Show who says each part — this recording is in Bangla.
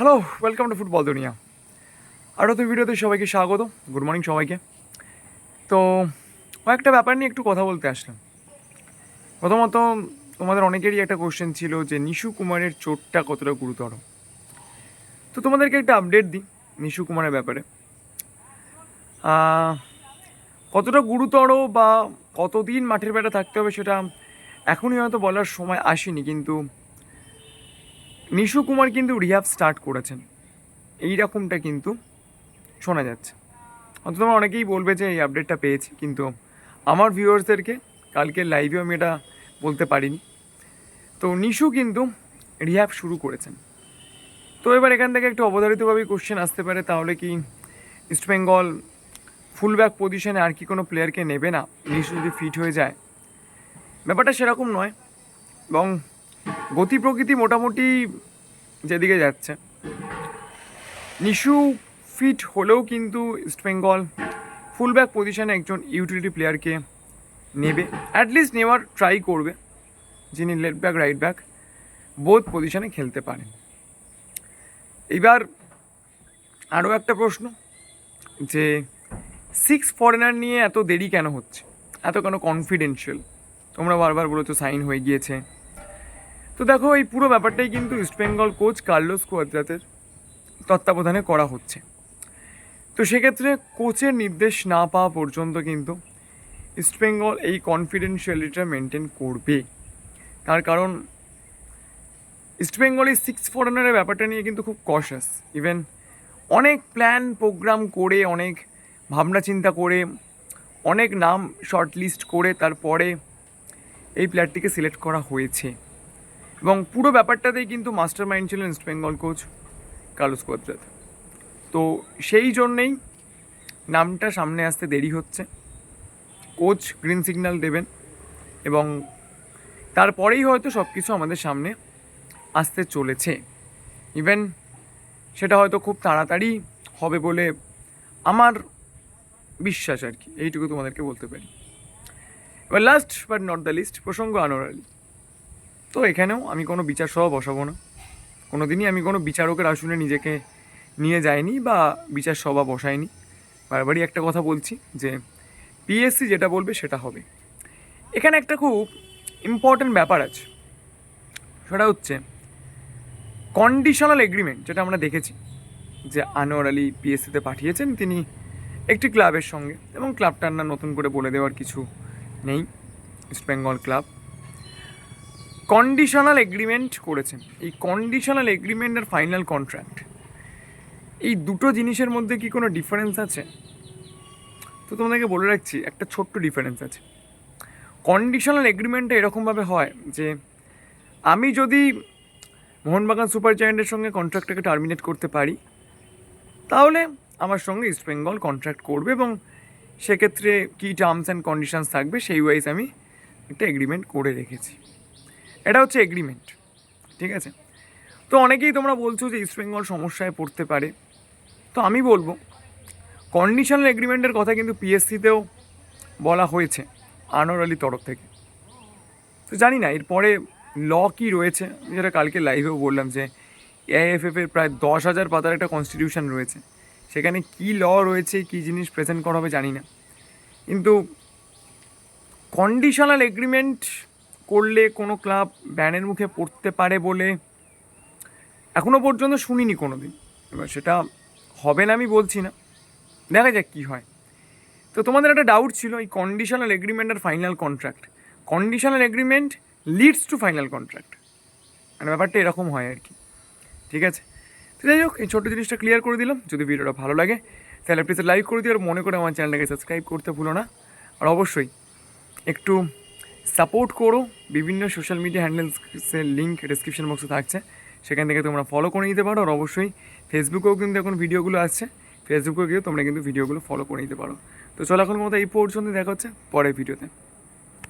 Speaker 1: হ্যালো ওয়েলকাম টু ফুটবল দুনিয়া আরও তো ভিডিওতে সবাইকে স্বাগত গুড মর্নিং সবাইকে। তো কয়েকটা ব্যাপার নিয়ে একটু কথা বলতে আসলাম। প্রথমত, তোমাদের অনেকেরই একটা কোশ্চেন ছিল যে নিশু কুমারের চোটটা কতটা গুরুতর। তো তোমাদেরকে একটা আপডেট দিই নিশু কুমারের ব্যাপারে। কতটা গুরুতর বা কতদিন মাঠের বাইরে থাকতে হবে সেটা এখনই হয়তো বলার সময় আসেনি, কিন্তু নিশু কুমার কিন্তু রিহাব স্টার্ট করেছেন। এই রকমটা কিন্তু শোনা যাচ্ছে। অন্তত অনেকেই বলবে যে এই আপডেটটা পেয়েছি, কিন্তু আমার ভিউয়ার্সদেরকে কালকে লাইভেও আমি এটা বলতে পারিনি। তো নিশু কিন্তু রিহাব শুরু করেছেন। তো এবার এখান থেকে একটু অবধারিতভাবে কোশ্চেন আসতে পারে, তাহলে কি ইস্টবেঙ্গল ফুলব্যাক পজিশনে আর কি কোনো প্লেয়ারকে নেবে না? নিশু যদি ফিট হয়ে যায়। ব্যাপারটা সেরকম নয় এবং গতি প্রকৃতি মোটামুটি যেদিকে যাচ্ছে। নিশু ফিট হলেও কিন্তু ইস্টবেঙ্গল ফুলব্যাক পজিশনে একজন ইউটিলিটি প্লেয়ারকে নেবে। অ্যাটলিস্ট নেওয়ার ট্রাই করবে, যিনি লেফট ব্যাক রাইট ব্যাক বোধ পজিশনে খেলতে পারেন। এবার আরও একটা প্রশ্ন, যে সিক্স ফরেনার নিয়ে এত দেরি কেন হচ্ছে? এত কেন কনফিডেন্সিয়াল তোমরা বারবার বলেছ সাইন হয়ে গিয়েছে। তো দেখো, এই পুরো ব্যাপারটাই কিন্তু ইস্টবেঙ্গল কোচ কার্লোস কোয়াদ্রাতের তত্ত্বাবধানে করা হচ্ছে। তো সেক্ষেত্রে কোচের নির্দেশ না পাওয়া পর্যন্ত কিন্তু ইস্টবেঙ্গল এই কনফিডেন্সিয়ালিটিটা মেনটেন করবে। তার কারণ ইস্টবেঙ্গল এই সিক্স ফরেনারের ব্যাপারটা নিয়ে কিন্তু খুব কশাস ইভেন অনেক প্ল্যান প্রোগ্রাম করে, অনেক ভাবনা চিন্তা করে, অনেক নাম শর্ট লিস্ট করে, তারপরে এই প্লেয়ারটিকে সিলেক্ট করা হয়েছে। এবং পুরো ব্যাপারটাতেই কিন্তু মাস্টার মাইন্ড ছিলেন East Bengal coach Carlos Cuadrat তো সেই জন্যেই নামটা সামনে আসতে দেরি হচ্ছে। কোচ গ্রিন সিগন্যাল দেবেন এবং তারপরেই হয়তো সব কিছু আমাদের সামনে আসতে চলেছে। ইভেন সেটা হয়তো খুব তাড়াতাড়ি হবে বলে আমার বিশ্বাস আর কি। এইটুকু তোমাদেরকে বলতে পারি। এবার last but not the least প্রসঙ্গ আনোয়ার আলী। তো এখানেও আমি কোনো বিচার সহ বসাবো না। কোনো দিনই আমি কোনো বিচারকের আসনে নিজেকে নিয়ে যাইনি বা বিচার সভা বসাইনি। বারবারই একটা কথা বলছি যে পিএসসি যেটা বলবে সেটা হবে। এখানে একটা খুব ইম্পর্ট্যান্ট ব্যাপার আছে। সেটা হচ্ছে কন্ডিশনাল এগ্রিমেন্ট যেটা আমরা দেখেছি, যে আনোয়ার আলী পিএসসিতে পাঠিয়েছেন তিনি একটি ক্লাবের সঙ্গে এবং ক্লাবটার না নতুন করে বলে দেওয়ার কিছু নেই। East Bengal club conditional agreement করেছেন। এই কন্ডিশনাল এগ্রিমেন্ট আর ফাইনাল কন্ট্রাক্ট এই দুটো জিনিসের মধ্যে কি কোনো ডিফারেন্স আছে? তো তোমাদেরকে বলে রাখছি, একটা ছোট্ট ডিফারেন্স আছে। কন্ডিশনাল এগ্রিমেন্টটা এরকমভাবে হয় যে, আমি যদি মোহনবাগান সুপার জায়েন্টের সঙ্গে কন্ট্রাক্টটাকে টার্মিনেট করতে পারি, তাহলে আমার সঙ্গে ইস্টবেঙ্গল কন্ট্রাক্ট করবে এবং সেক্ষেত্রে কী টার্মস অ্যান্ড কন্ডিশনস থাকবে, সেই ওয়াইজ আমি একটা এগ্রিমেন্ট করে রেখেছি। এটা হচ্ছে এগ্রিমেন্ট ঠিক আছে? তো অনেকেই তোমরা বলছো যে ইস্টবেঙ্গল সমস্যায় পড়তে পারে। তো আমি বলব কন্ডিশনাল এগ্রিমেন্টের কথা কিন্তু পিএসসিতেও বলা হয়েছে, আনোয়ার আলীর তরফ থেকে। তো জানি না এরপরে ল কী রয়েছে? যেটা কালকে লাইভেও বললাম যে এআইএফএফ এর প্রায় দশ হাজার পাতার একটা কনস্টিটিউশন রয়েছে। সেখানে কী ল রয়েছে, কী জিনিস প্রেজেন্ট করা হবে জানি না। কিন্তু কন্ডিশনাল এগ্রিমেন্ট করলে কোনো ক্লাব ব্যানের মুখে পড়তে পারে বলে এখনও পর্যন্ত শুনিনি কোনো দিন এবার সেটা হবে না আমি বলছি না। দেখা যাক কী হয়। তো তোমাদের একটা ডাউট ছিল, এই conditional agreement R final contract conditional agreement leads to final contract মানে ব্যাপারটা এরকম হয় আর কি। ঠিক আছে? তো যাই হোক, এই ছোটো জিনিসটা ক্লিয়ার করে দিলাম। যদি ভিডিওটা ভালো লাগে, তাহলে প্লিজ লাইক করে দিও। আর মনে করে আমার চ্যানেলটাকে সাবস্ক্রাইব করতে ভুলো না। আর অবশ্যই একটু সাপোর্ট করো। বিভিন্ন সোশ্যাল মিডিয়া হ্যান্ডেলসের লিঙ্ক ডিসক্রিপশন বক্সে থাকছে। সেখান থেকে তোমরা ফলো করে নিতে পারো। আর অবশ্যই ফেসবুকেও কিন্তু এখন ভিডিওগুলো আসছে। ফেসবুকে গিয়েও তোমরা কিন্তু ভিডিওগুলো ফলো করে নিতে পারো। তো চলো এখন মতো এই পর্যন্ত দেখা হচ্ছে। পরের ভিডিওতে।